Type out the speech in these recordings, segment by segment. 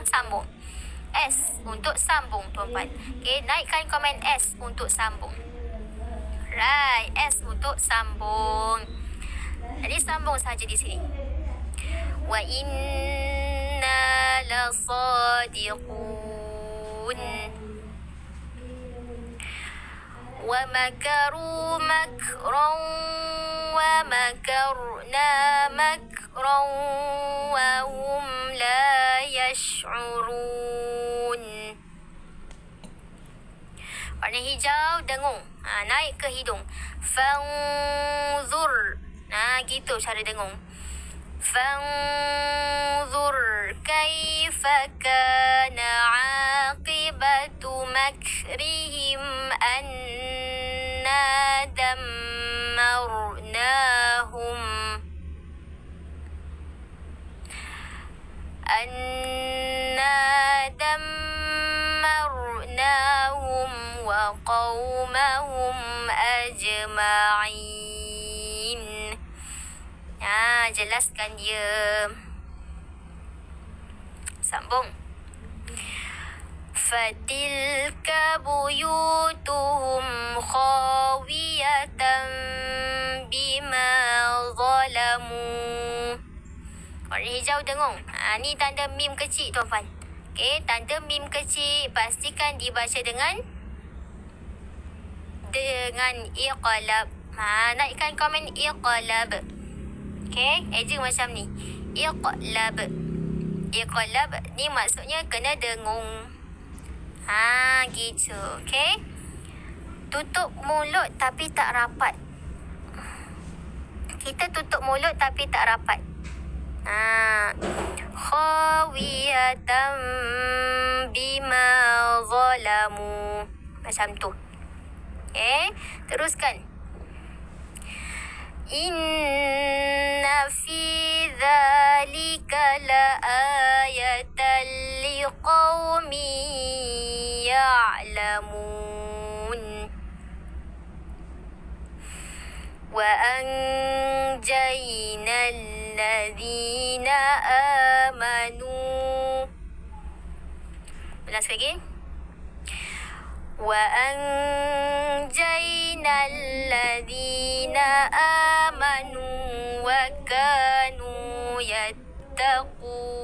sekarang sambung. S untuk sambung tuan-puan. Okay, naikkan komen S untuk sambung. Right, S untuk sambung. Jadi sambung saja di sini. Wa inna la sadiqun. Wa makaru makran wa makarna makran wa hum la yash'urun. Warna hijau dengung. Ha, naik ke hidung. Fanzur. Nah, ha, gitu cara dengung. Fanzur kaifa kana aqibatu makrihim anna dammarnahum anna Ha, jelaskan dia. Sambung. فتلك بيوتهم خاوية بما ظلموا Warna hijau dengung. Ha, ni tanda mim kecil tuan-puan. Okey, tanda mim kecil pastikan dibaca dengan dengan iqlab. Ha, naikkan komen iqlab. Okey, eja macam ni. Iqlab. Iqlab ni maksudnya kena dengung. Ha, gitu. Okey. Tutup mulut tapi tak rapat. Kita tutup mulut tapi tak rapat. Ha. Khawiyatan bima zalamu. Macam tu. Okay. Teruskan. إن في ذلك لآية لقوم يعلمون. وأنجينا الذين آمنوا. Lagi وأنجينا الذين آمنوا. يتقون.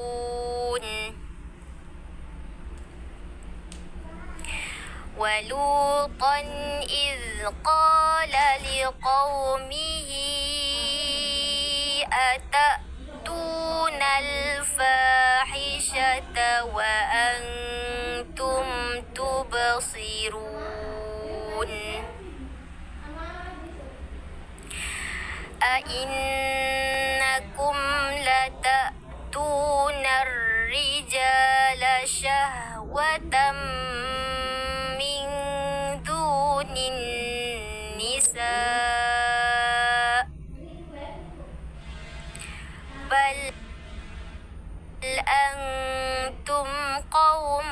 ولوطا إذ قال لقومه أتأتون الفاحشة وأنتم تبصرون؟ أئنكم لتأتون الرجال شهوة من دون النساء بل أنتم قوم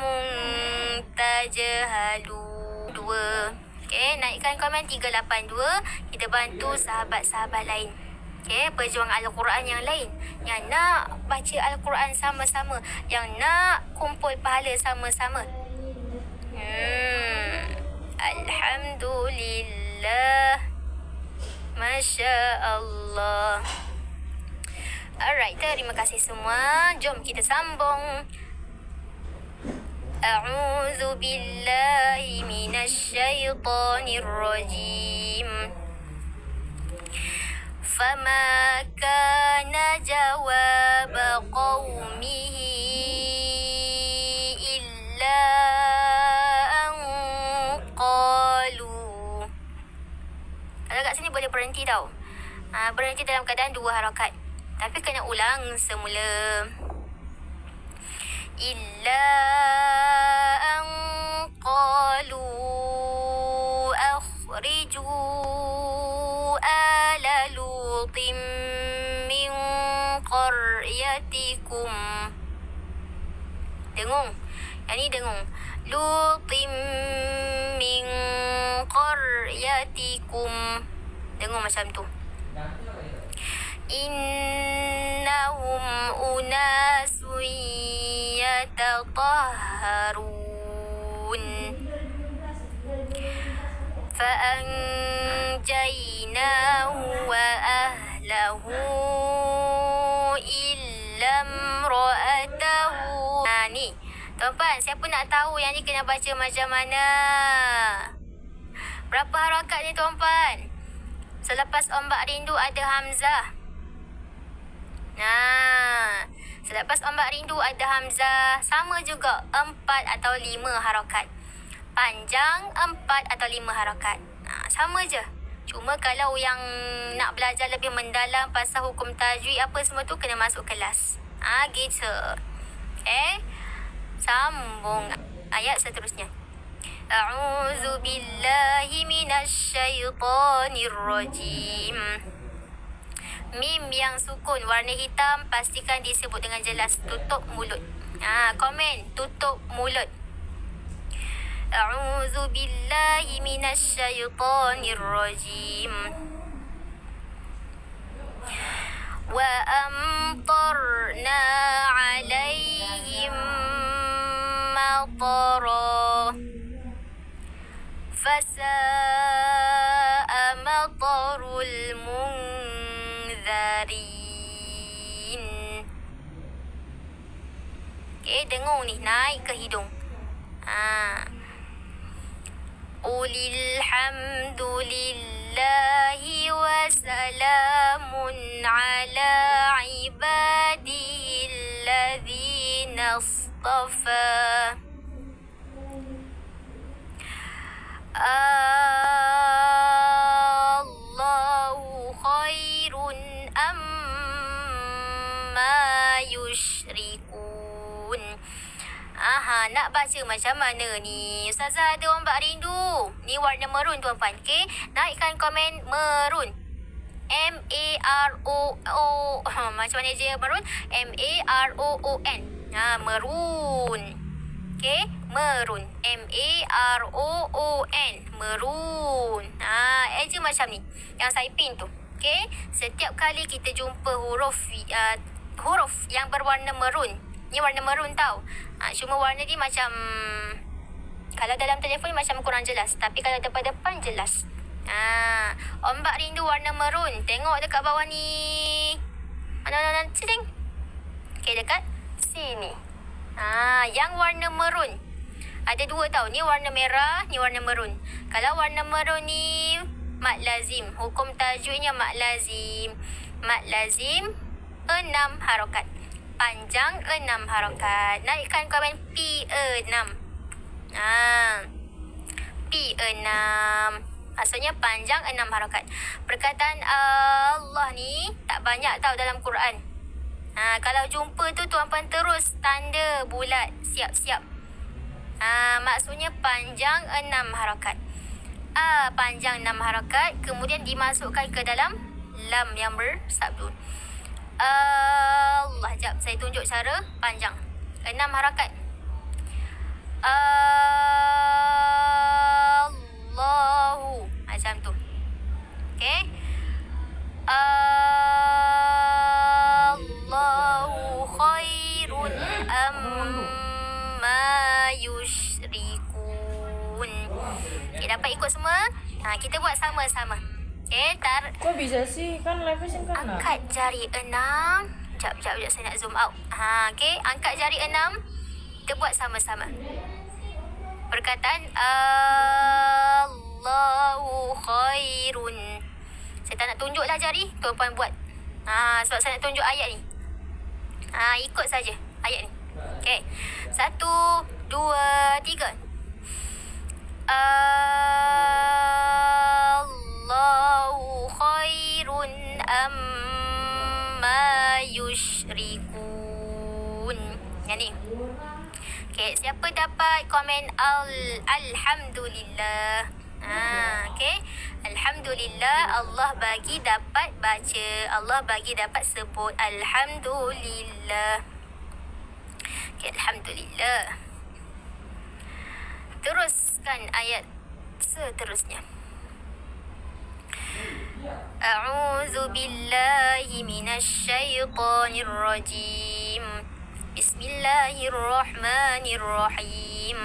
تجهلون dua. Okay, naikkan komen 382. Kita bantu sahabat-sahabat lain. Okay, pejuang Al-Quran yang lain. Yang nak baca Al-Quran sama-sama. Yang nak kumpul pahala sama-sama. Hmm. Alhamdulillah. Masya Allah. Alright, terima kasih semua. Jom kita sambung. أعوذ بالله من الشيطان الرجيم فما كان جواب قومه إلا أن قالوا Kalau kat sini boleh berhenti tau ha, Berhenti dalam keadaan dua harakat Tapi kena ulang semula إلا dengung yang ni dengung lutim min qaryatikum dengung macam tu innahum unasun يتطهرون فأنجيناه وأهله Tuan-tuan siapa nak tahu yang ni kena baca macam mana Berapa harakat ni tuan-tuan Selepas ombak rindu ada Hamzah Nah Selepas ombak rindu ada Hamzah Sama juga empat atau lima harakat Panjang empat atau lima harakat Nah, sama je Cuma kalau yang nak belajar lebih mendalam pasal hukum tajwid apa semua tu kena masuk kelas. Ah ha, gitu. Okay sambung ayat seterusnya. A'udzu billahi minasy syaithanir rajim. Mim yang sukun warna hitam pastikan disebut dengan jelas tutup mulut. Ha, komen tutup mulut. A'udzu billahi minasy syaithanir rajim. Wa amtarna 'alaihim مطرا فساء مطر المنذرين. Okay, dengung ni naik. قل الحمد لله وسلام على عباده الذين اصطفى Allah khairun amma yushrikun Aha, nak baca macam mana ni? Ustazah ada orang buat rindu. Ni warna merun tuan puan. Okay? Naikkan komen merun. M-A-R-O-O Macam mana je merun? M-A-R-O-O-N ha, Merun Okay Merun. M-A-R-O-O-N. Merun. Ha, je macam ni. Yang saya pin tu. Okay? Setiap kali kita jumpa huruf uh, huruf yang berwarna merun. Ni warna merun tau. Ha, cuma warna ni macam kalau dalam telefon macam kurang jelas, tapi kalau depan-depan jelas. Ha, ombak rindu warna merun. Tengok dekat bawah ni. Mana mana cing. Okey dekat sini. Ha, yang warna merun. Ada dua tau. Ni warna merah, ni warna merun. Kalau warna merun ni mat lazim. Hukum tajwidnya mat lazim. Mat lazim enam harokat panjang enam harokat. Naikkan komen P6. Ha. P6. Maksudnya panjang enam harokat. Perkataan Allah ni tak banyak tau dalam Quran. Ha, kalau jumpa tu tuan-puan terus tanda bulat siap-siap. Ha, maksudnya panjang enam harokat. A panjang enam harokat kemudian dimasukkan ke dalam lam yang bersabdu. Allah. Sekejap, saya tunjuk cara panjang. Enam harakat. Allahu. Macam tu. Okay. Allahu khairun amma Okay, dapat ikut semua? Ha, kita buat sama-sama. Okay, tar. Kok bisa sih? Kan live sing kan nak. Angkat jari enam. Jap, jap, jap. Saya nak zoom out. Ha, okay. Angkat jari enam. Kita buat sama-sama. Perkataan Allahu khairun. Saya tak nak tunjuk lah jari. Tuan puan buat. Ha, sebab saya nak tunjuk ayat ni. Ha, ikut saja ayat ni. Okay. Satu, dua, tiga. Allahu khairun amma yushrikun. Yang ni. Okay, siapa dapat komen al alhamdulillah. Ha, okay. Alhamdulillah Allah bagi dapat baca. Allah bagi dapat sebut alhamdulillah. Okay, alhamdulillah Teruskan ayat seterusnya. أعوذ بالله من الشيطان الرجيم Bismillahirrahmanirrahim.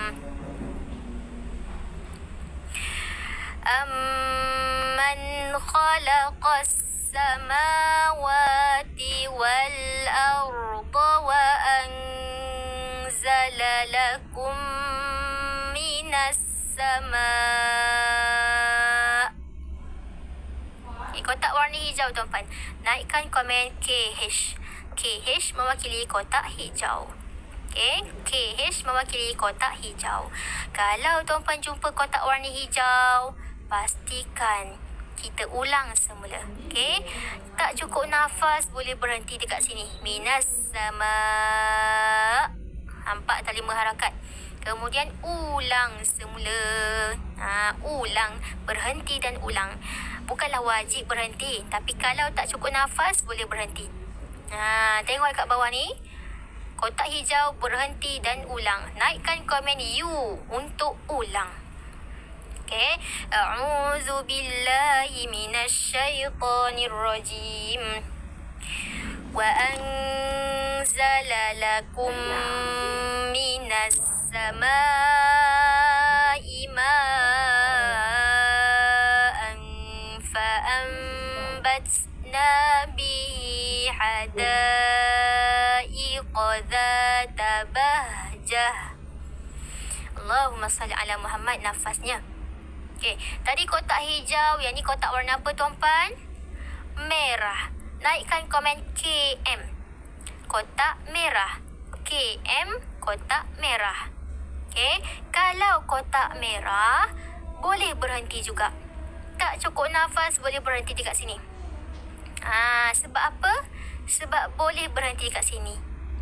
أمن خلق السماوات والأرض وأنزل لكم من sama. okay, eh, kotak warna hijau tuan-puan. Naikkan komen KH. KH mewakili kotak hijau. Okay. KH mewakili kotak hijau. Kalau tuan-puan jumpa kotak warna hijau, pastikan kita ulang semula. Okay. Tak cukup nafas, boleh berhenti dekat sini. Minas sama. Nampak tak lima harakat? Kemudian ulang semula. Ha, ulang, berhenti dan ulang. Bukanlah wajib berhenti, tapi kalau tak cukup nafas boleh berhenti. Ha, tengok kat bawah ni. Kotak hijau berhenti dan ulang. Naikkan komen you untuk ulang. Okay. A'udzu billahi minasyaitonir rajim. Wa anzala lakum minas samai ma'an fa'anbatna bihi hadaiqa dhata bahjah. Allahumma salli ala Muhammad nafasnya. Okey, tadi kotak hijau, yang ni kotak warna apa tuan-puan? Merah. Naikkan komen KM. Kotak merah. KM kotak merah. Okey, kalau kotak merah boleh berhenti juga. Tak cukup nafas boleh berhenti dekat sini. Ah, sebab apa? Sebab boleh berhenti dekat sini.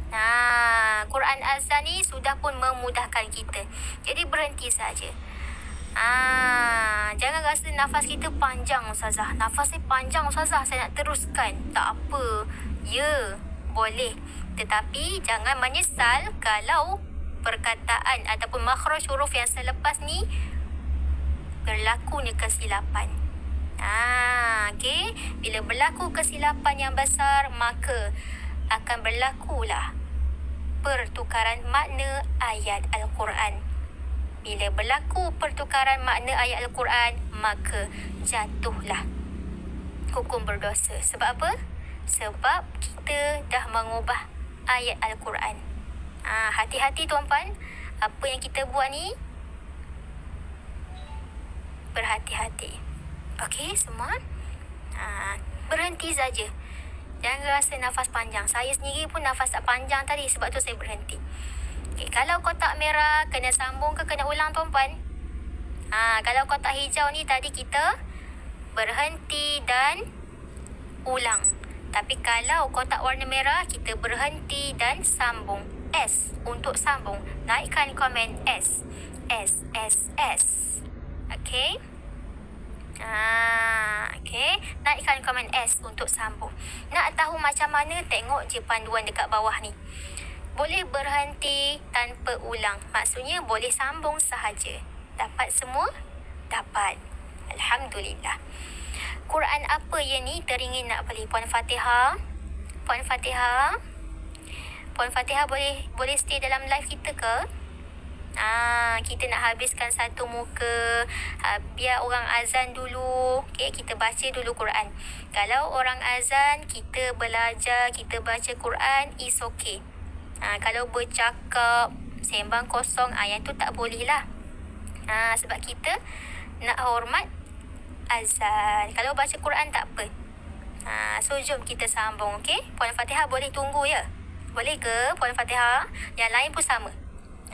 Nah, Quran Azan ni sudah pun memudahkan kita. Jadi berhenti saja. Ah, jangan rasa nafas kita panjang Ustazah. Nafas ni panjang Ustazah. Saya nak teruskan. Tak apa. Ya, boleh. Tetapi jangan menyesal kalau perkataan ataupun makhraj huruf yang selepas ni berlakunya kesilapan. Ah, okey. Bila berlaku kesilapan yang besar, maka akan berlakulah pertukaran makna ayat Al-Quran. Bila berlaku pertukaran makna ayat Al-Quran, maka jatuhlah hukum berdosa. Sebab apa? Sebab kita dah mengubah ayat Al-Quran. Ha, hati-hati tuan-puan. Apa yang kita buat ni, berhati-hati. Okey, semua? Ha, berhenti saja. Jangan rasa nafas panjang. Saya sendiri pun nafas tak panjang tadi sebab tu saya berhenti. Okay, kalau kotak merah kena sambung ke kena ulang tuan-puan? Ha, kalau kotak hijau ni tadi kita berhenti dan ulang. Tapi kalau kotak warna merah kita berhenti dan sambung. S untuk sambung. Naikkan komen S. S, S, S. Okay. Ah, okay. Naikkan komen S untuk sambung. Nak tahu macam mana? Tengok je panduan dekat bawah ni. Boleh berhenti tanpa ulang. Maksudnya boleh sambung sahaja. Dapat semua? Dapat. Alhamdulillah. Quran apa yang ni teringin nak beli? Puan Fatihah? Puan Fatihah? Puan Fatihah boleh boleh stay dalam live kita ke? Ah, kita nak habiskan satu muka. Ha, biar orang azan dulu. Okay, kita baca dulu Quran. Kalau orang azan, kita belajar, kita baca Quran, is okay. Ha, kalau bercakap, sembang kosong, ha, yang tu tak boleh lah. Ha, sebab kita nak hormat azan. Kalau baca Quran tak apa. Ha, so, jom kita sambung, okay? Puan Fatihah boleh tunggu ya? Boleh ke Puan Fatihah? Yang lain pun sama.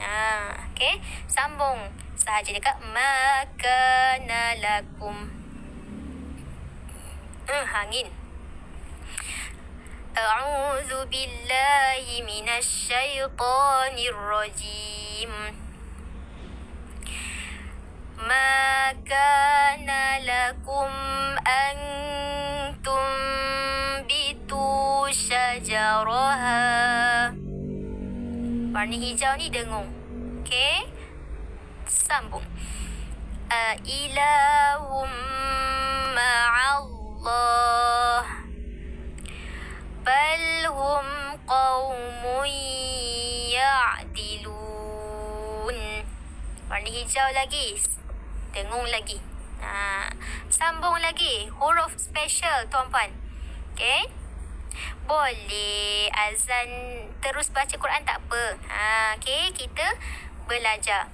Ha, okay. Sambung sahaja dekat makanalakum. Hmm, hangin. A'udzu billahi minasy syaithanir rajim. Ma kana lakum antum syajaraha. Warna hijau ni dengung. Okay. Sambung. A'ilahum ma'allah. Bal hum qawmun ya'dilun. Warna hijau lagi. Dengung lagi. Ha. Sambung lagi. Huruf special, tuan-puan. Okay. Boleh azan terus baca Quran tak apa. Ha, okay, kita belajar.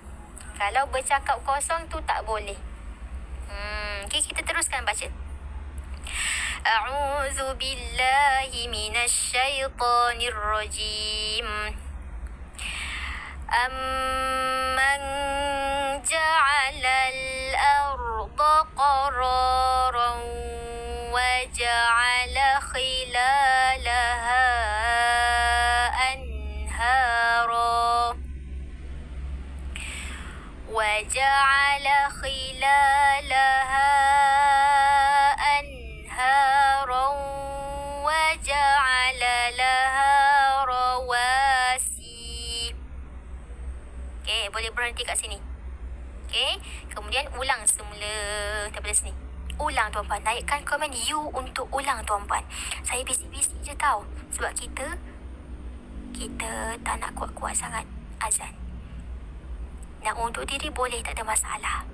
Kalau bercakap kosong tu tak boleh. Hmm, okay, kita teruskan baca. أعوذ بالله من الشيطان الرجيم أمن جعل الأرض قرارا وجعل boleh berhenti kat sini. Okay, kemudian ulang semula daripada sini. Ulang tuan-puan. Naikkan komen you untuk ulang tuan-puan. Saya bisik-bisik je tau. Sebab kita, kita tak nak kuat-kuat sangat azan. Nak untuk diri boleh tak ada masalah.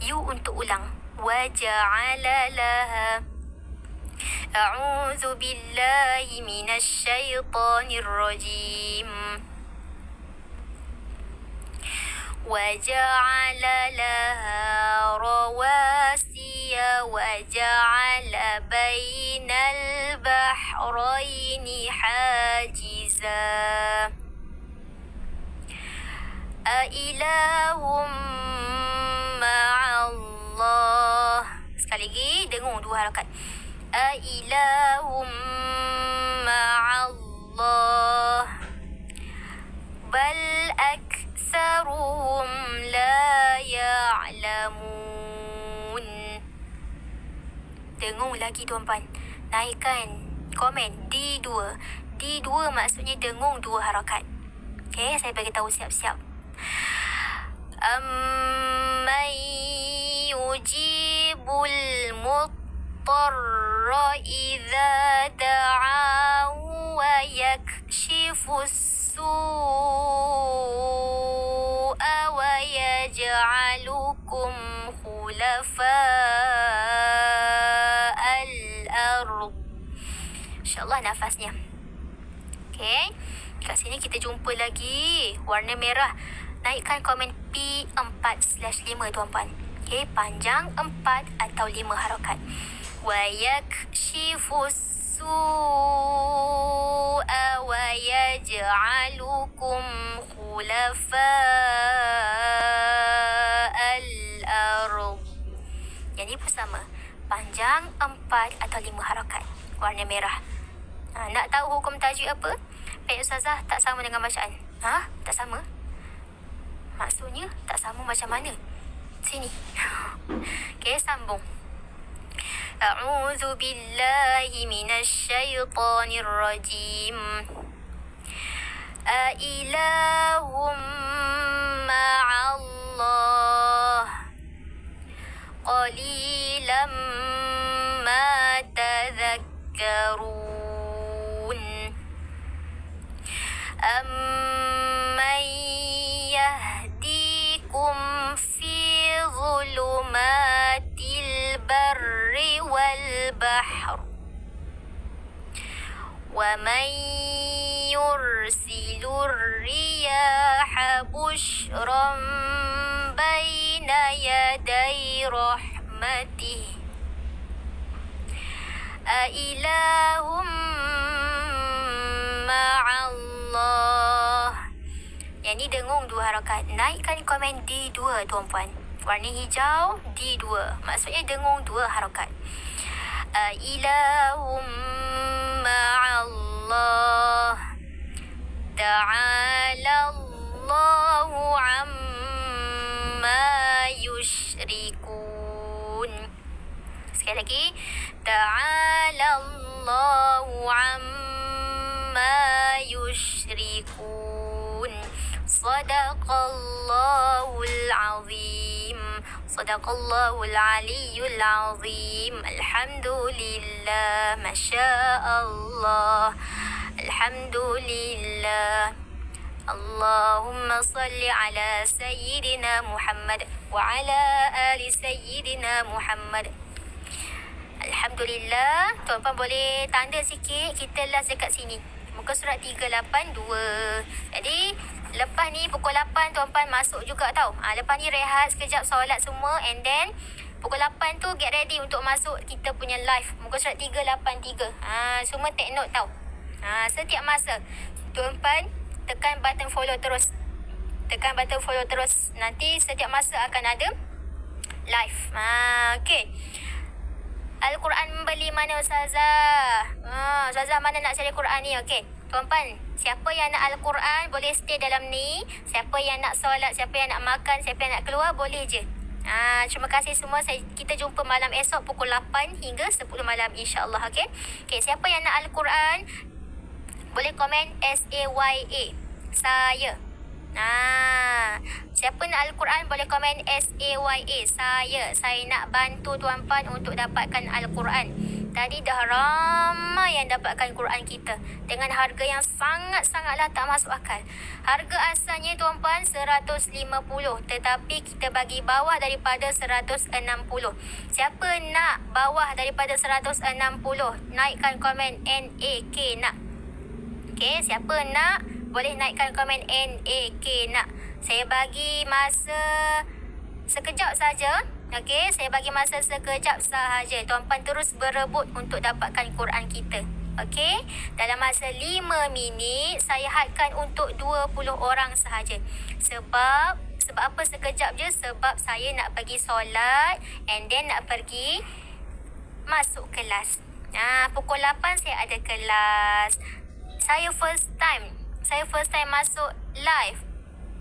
You untuk ulang. Waja'ala laha. A'udzu billahi minasyaitonir rajim. وجعل لها رواسي وجعل بين البحرين حاجزا. أإله مع الله. Sekali lagi dengung dua harakat. أإله dengung lagi tuan puan. Naikkan komen D2. D2 maksudnya dengung dua harakat. Okey, saya bagi tahu siap-siap. Ammai yujibul muttarra idza da'ahu wa yakshifu su'a wa yaj'alukum khulafa'a InsyaAllah nafasnya. Okay. Kat sini kita jumpa lagi. Warna merah. Naikkan komen P4 slash 5 tuan puan. Okey, Panjang 4 atau 5 harokat. Wayak shifus su'a wa yaj'alukum khulafa'al arum. Yang ni pun sama. Panjang 4 atau 5 harokat. Warna merah. Ha, nak tahu hukum tajwid apa? Baik Ustazah tak sama dengan bacaan. Ha? Tak sama? Maksudnya, tak sama macam mana? Sini. Okey, sambung. A'udzu billahi minas syaitanir rajim. A'ilahum أمن يهديكم في ظلمات البر والبحر ومن يرسل الرياح بشرا بين يدي رحمته أإله Yang ni dengung dua harokat. Naikkan komen D2 tuan puan. Warna hijau D2. Maksudnya dengung dua harokat. Uh, Ilahumma Allah Ta'ala Allahu amma yushrikun Sekali lagi Ta'ala Allahu amma yushrikun Sadaqallahul Azim Sadaqallahul Aliyyul Azim Alhamdulillah. Masya Allah Alhamdulillah. Allahumma salli ala Sayyidina Muhammad Wa ala ali Sayyidina Muhammad. Alhamdulillah. Tuan-tuan boleh tanda sikit? Kita last dekat sini. Muka surat 382 Jadi lepas ni pukul 8 tuan-puan masuk juga tau. Ha, lepas ni rehat sekejap solat semua and then pukul 8 tu get ready untuk masuk kita punya live. Muka surat 383. Ha, semua take note tau. Ha, setiap masa tuan-puan tekan button follow terus. Tekan button follow terus. Nanti setiap masa akan ada live. Ha, okay. Al-Quran membeli mana Ustazah? Ha, Ustazah mana nak cari Quran ni? Okey. Tuan-puan, siapa yang nak Al-Quran boleh stay dalam ni. Siapa yang nak solat, siapa yang nak makan, siapa yang nak keluar boleh je. Ha, terima kasih semua. Saya, kita jumpa malam esok pukul 8 hingga 10 malam insya-Allah okey. Okey, siapa yang nak Al-Quran boleh komen S-A-Y-A. Saya. Nah, siapa nak Al-Quran boleh komen S-A-Y-A. Saya. Saya nak bantu tuan-puan untuk dapatkan Al-Quran. Tadi dah ramai yang dapatkan Quran kita. Dengan harga yang sangat-sangatlah tak masuk akal. Harga asalnya tuan-puan 150. Tetapi kita bagi bawah daripada 160. Siapa nak bawah daripada 160? Naikkan komen N-A-K nak. Okay, siapa nak boleh naikkan komen NAK nak. Saya bagi masa sekejap saja. Okey, saya bagi masa sekejap sahaja. Tuan-puan terus berebut untuk dapatkan Quran kita. Okey, dalam masa 5 minit saya hadkan untuk 20 orang sahaja. Sebab sebab apa sekejap je? Sebab saya nak pergi solat and then nak pergi masuk kelas. Ah, pukul 8 saya ada kelas. Saya first time. Saya first time masuk live.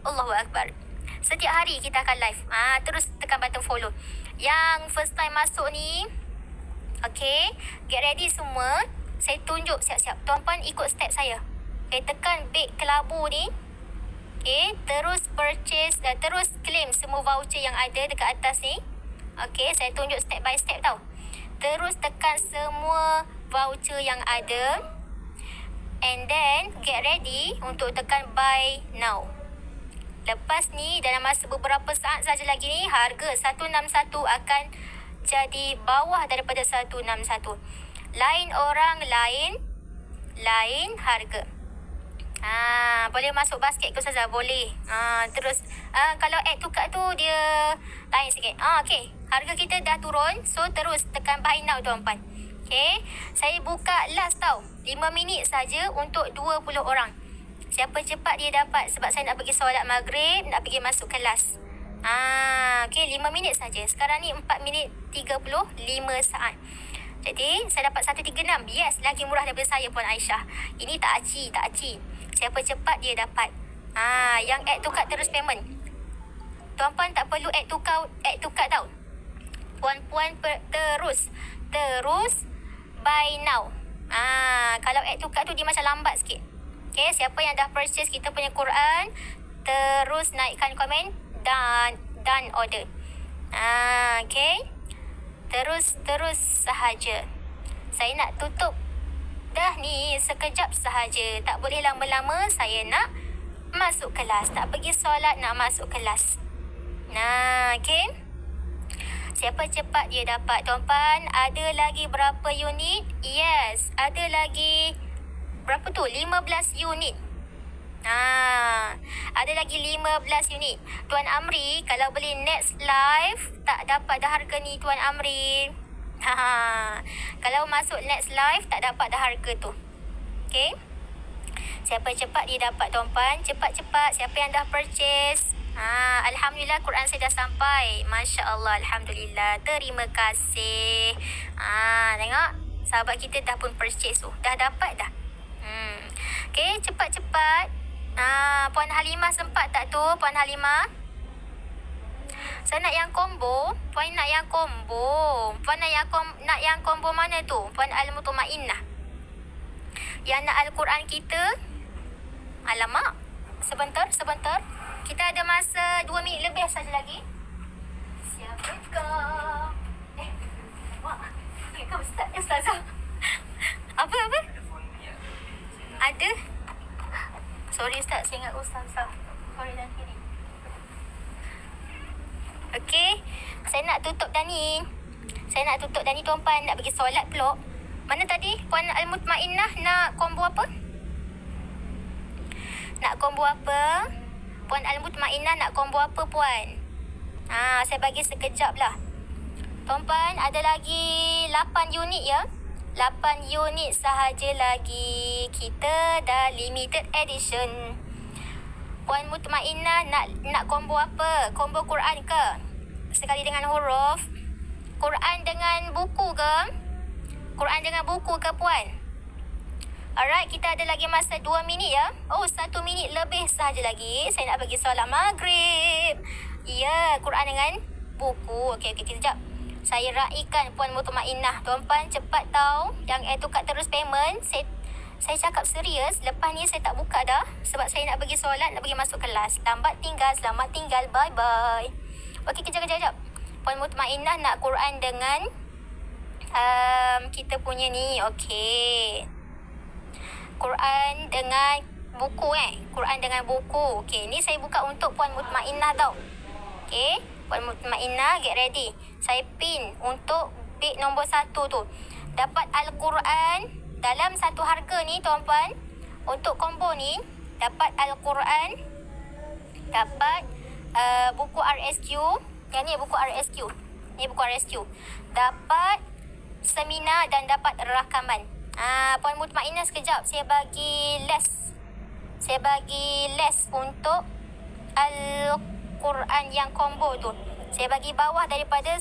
Allahu Akbar. Setiap hari kita akan live. Ah, terus tekan button follow. Yang first time masuk ni, okay, get ready semua. Saya tunjuk siap-siap. Tuan-puan ikut step saya. Okay, tekan big kelabu ni. Okay, terus purchase dan terus claim semua voucher yang ada dekat atas ni. Okay, saya tunjuk step by step tau. Terus tekan semua voucher yang ada. And then, get ready untuk tekan buy now. Lepas ni, dalam masa beberapa saat saja lagi ni, harga 161 akan jadi bawah daripada 161. Lain orang, lain, lain harga. Ha, boleh masuk basket ke Ustazah? Boleh. Ha, terus, ha, kalau add tukar tu, dia lain sikit. Ha, okay. Harga kita dah turun. So, terus tekan buy now tuan-puan. Okay. Saya buka last tau. 5 minit saja untuk 20 orang. Siapa cepat dia dapat sebab saya nak pergi solat maghrib, nak pergi masuk kelas. Ah, okay, 5 minit saja. Sekarang ni 4 minit 35 saat. Jadi, saya dapat 136. Yes, lagi murah daripada saya Puan Aisyah. Ini tak aci, tak aci. Siapa cepat dia dapat. Ah, yang add tukar terus payment. Tuan-puan tak perlu add tukar add tukar tau. Puan-puan per, terus terus buy now. Ah, kalau add tukar tu dia macam lambat sikit. Okay, siapa yang dah purchase kita punya Quran, terus naikkan komen dan dan order. Ah, okay. Terus terus sahaja. Saya nak tutup dah ni sekejap sahaja. Tak boleh lama-lama saya nak masuk kelas. Tak pergi solat nak masuk kelas. Nah, okay. Siapa cepat dia dapat tuan-puan? Ada lagi berapa unit? Yes, ada lagi berapa tu? 15 unit. Ha, ada lagi 15 unit. Tuan Amri, kalau beli next live, tak dapat dah harga ni Tuan Amri. Ha, kalau masuk next live, tak dapat dah harga tu. Okay? Siapa cepat dia dapat tuan-puan? Cepat-cepat. Siapa yang dah purchase? Ha, Alhamdulillah Quran saya dah sampai. Masya Allah, Alhamdulillah. Terima kasih. Ha, tengok. Sahabat kita dah pun purchase tu. Dah dapat dah. Hmm. Okay, cepat-cepat. Ha, Puan Halimah sempat tak tu, Puan Halimah? Saya nak yang combo. Puan nak yang combo. Puan nak yang, kom, nak yang combo mana tu? Puan Al-Mutumainah. Yang nak Al-Quran kita? Alamak. Sebentar, sebentar. Kita ada masa 2 minit lebih saja lagi. Siapakah? Eh, wah. Eh, kau ustaz, eh, ustazah. Apa, apa? Ada? Sorry Ustaz, saya ingat Ustaz. Sorry dan kiri. Okey, saya nak tutup dah ni. Saya nak tutup dah ni Tuan Pan, nak pergi solat pulak. Mana tadi Puan Al-Mutmainnah nak combo apa? Nak combo apa? Puan Al-Mutmainnah nak combo apa Puan? Ha, saya bagi sekejap lah. Tuan Pan, ada lagi 8 unit ya. 8 unit sahaja lagi. Kita dah limited edition. Puan Mutmainnah nak nak combo apa? Combo Quran ke? Sekali dengan huruf. Quran dengan buku ke? Quran dengan buku ke puan? Alright, kita ada lagi masa 2 minit ya. Oh, 1 minit lebih sahaja lagi. Saya nak pergi solat maghrib. Ya, Quran dengan buku. Okey, okey, kejap. Saya raikan Puan Mutmainnah. Tuan Puan cepat tahu. Yang eh tukar terus payment. Saya saya cakap serius. Lepas ni saya tak buka dah. Sebab saya nak pergi solat, nak pergi masuk kelas. Lambat tinggal, selamat tinggal. Bye-bye. Okey, kejap, kejap, kejap. Puan Mutmainnah nak Quran dengan um, kita punya ni. Okey. Quran dengan buku eh. Quran dengan buku. Okey, ni saya buka untuk Puan Mutmainnah tau. Okey, Puan Mutmainnah get ready. Saya pin untuk big nombor satu tu. Dapat Al-Quran dalam satu harga ni tuan-puan. Untuk combo ni, dapat Al-Quran. Dapat uh, buku RSQ. Yang ni buku RSQ. Ni buku RSQ. Dapat seminar dan dapat rakaman. Ah, Puan Mutmainnah sekejap. Saya bagi les. Saya bagi les untuk Al-Quran yang combo tu. Saya bagi bawah daripada